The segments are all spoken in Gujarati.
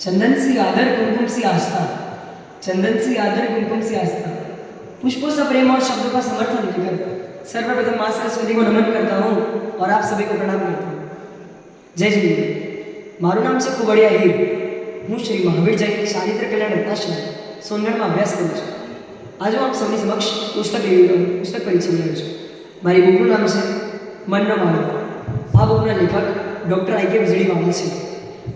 ચંદનસી આદર कुमकुम आस्था चंदन सी आदर कुमकुम सी आस्था पुष्पों से प्रेम और शब्दों का समर्थन देकर सर्वप्रथम माँ सरस्वती को नमन करता हूँ और आप सभी को प्रणाम करता हूँ જય જિંદગી મારું નામ છે કુબડિયા હીર હું શ્રી મહાવીર જૈન ચારિત્ર કલ્યાણ રત્નાશ્રમ સોનગઢમાં અભ્યાસ કરું છું આજે હું આપ સૌની સમક્ષ પુસ્તક લઈ પુસ્તક પરિચય રહ્યો છું મારી બુકનું નામ છે મનનો માળો આ બુકના લેખક ડૉક્ટર આઈ કે વીજળીવાળા છે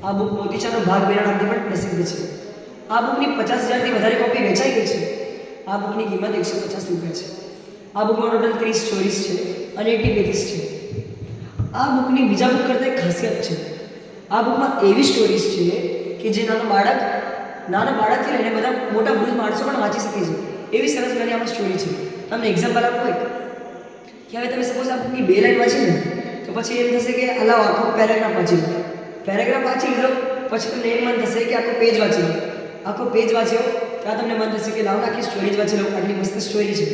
આ બુક મોતીચાનો ભાગ બેરા નામથી પણ પ્રસિદ્ધ છે. આ બુકની પચાસ હજારથી વધારે કોપી વેચાઈ ગઈ છે. આ બુકની કિંમત એકસો પચાસ રૂપિયા છે. આ બુકમાં ટોટલ ત્રીસ સ્ટોરીઝ છે અને એટી પેજીસ છે. આ બુકની બીજા બુક કરતાં એક ખાસિયત છે. આ બુકમાં એવી સ્ટોરીઝ છે કે જે નાનો બાળક, નાના બાળકથી લઈને બધા મોટા વૃદ્ધ માણસો પણ વાંચી શકે છે. એવી સરસ મને આમાં સ્ટોરી છે. તમને એક્ઝામ્પલ આપો એક. કે હવે તમે સપોઝ આ બુકની બે લાઈન વાંચી ને તો પછી એમ થશે કે અલાવ આખો પેરેગ્રાફ વાંચી લો. પેરેગ્રાફ વાંચી લીધો. પછી તમને એમ મન થશે કે આખો પેજ વાંચી લો. આખો પેજ વાંચ્યો ત્યાં તમને મન થશે કે લાવ નાખી સ્ટોરી જ વાંચી લો. આટલી મસ્ત સ્ટોરી છે.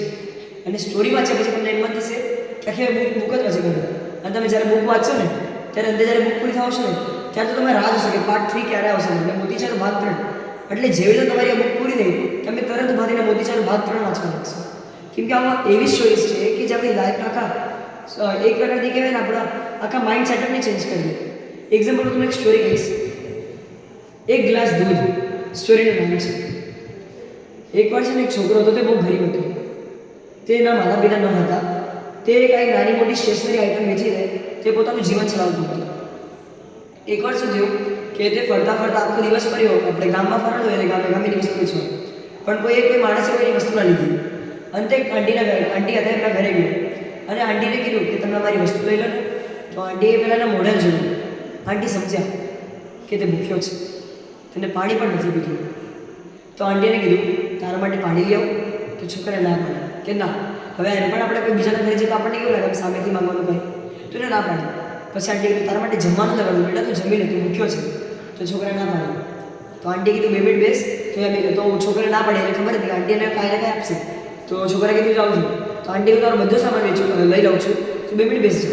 અને સ્ટોરી વાંચ્યા પછી તમને એમ મન થશે કે આખી બુક બુક જ વાંચી ગયો. અને તમે જ્યારે બુક વાંચશો ને, ત્યારે અંદર જ્યારે બુક પૂરી થશે ને, ત્યારે તો તમે રાહ જોશો કે પાર્ટ થ્રી ક્યારે આવશે એટલે મોતીચાનો ભાગ ત્રણ. એટલે જેવી રીતે તમારી આ બુક પૂરી થઈ, તમે તરત ભાગીને મોતીચાનો ભાગ ત્રણ વાંચવા લાગશો. કેમ કે આમાં એવી સ્ટોરીઝ છે કે જે આપણી લાઈફ આખા એક પ્રકારથી કહેવાય ને આપણા આખા માઇન્ડ સેટઅપને ચેન્જ કરી દે. એક્ઝામ્પલ તમને એક સ્ટોરી કહીશ એક ગ્લાસ દૂધ સ્ટોરીનું નામ છે. એકવાર છે ને એક છોકરો હતો તે બહુ ગરીબ હતો. તેના માતા પિતા ન હતા. તે કાંઈ નાની મોટી સ્ટેશનરી આઇટમ વેચીને તે પોતાનું જીવન ચલાવતું હતું. એકવાર શું થયું કે તે ફરતા ફરતા આખો દિવસ ફર્યો. આપણે ગામમાં ફરવાનું હોય એટલે ગામે ગામેની વસ્તુ વેચવા. પણ કોઈ કોઈ માણસે કોઈની વસ્તુ ના લીધી. અંતે આંટીના ઘરે આંટી હતા એમના ઘરે ગયો. અને આંટીને કીધું કે તમે મારી વસ્તુ લઈ લો ને. તો આંટીએ પહેલાં એના મોઢે જોયું. આંટી સમજ્યા કે તે ભૂખ્યો છે. તેને પાણી પણ નથી પીધું. તો આંટીને કીધું, તારા માટે પાણી લઈ આવું, તો છોકરાએ ના પાડી. કે ના, હવે એમ પણ આપણે કોઈ બીજાના ઘરે જઈએ તો આપણને કેવું લાગે? સામેથી માંગવાનું કહે તો એને ના પાડી. પછી આંટી કીધું, તારા માટે જમવાનું લગાડું, બેટા, તું જમી લે, તું ભૂખ્યો છે. તો છોકરાએ ના પાડી. તો આંટીએ કીધું, બે મિનિટ બેસ, તો એમ તો છોકરાએ ના પાડે, એને ખબર હતી આંટીને કાંઈ ને કાંઈ આપશે. તો છોકરાએ કીધું, જાઉં છું. તો આંટી કીધું, તારો બધો સામાન વેચું, લઈ લઉં છું. તો બે મિનિટ બેસજો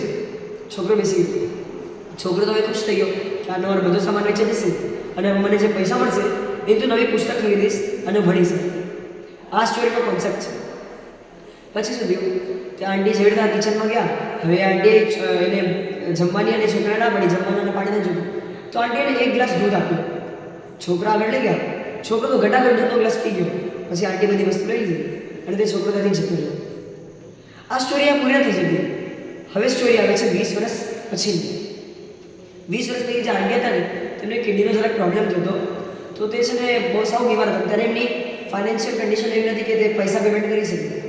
છોકરો બેસી ગયો. છોકરો તો હવે ખુશ થઈ ગયો. કે આ નવા બધો સામાન વેચી જશે અને મને જે પૈસા મળશે એ તો નવી પુસ્તક ખરીદીશ અને ભણીશ. આ સ્ટોરીનો કોન્સેપ્ટ છે. પછી શું થયું? કે આંટી જેવી કિચનમાં ગયા. હવે આંટીએ એને જમવાની અને છોકરા ના પડી, જમવાનું અને પાણી નથી જોતું તો આંટીએ એને એક ગ્લાસ દૂધ આપ્યું. છોકરા આગળ લઈ ગયા. છોકરો તો ઘટાઘટ દૂધનો ગ્લાસ પી ગયો. પછી આંટી બધી વસ્તુ લઈ લીધી અને તે છોકરો ત્યાંથી જતો રહ્યો. આ સ્ટોરી આ પૂરી નથી જતી હવે સ્ટોરી આવે છે વીસ વર્ષ પછીની વીસ વર્ષ પછી જે આગ્યા હતા ને, તેમને કિડનીનો જરાક પ્રોબ્લેમ થયો હતો. તો તે છે ને બહુ સાવ બીમાર હતા. ત્યારે એમની ફાઇનાન્શિયલ કન્ડિશન એવી નથી કે તે પૈસા પેમેન્ટ કરી શકે.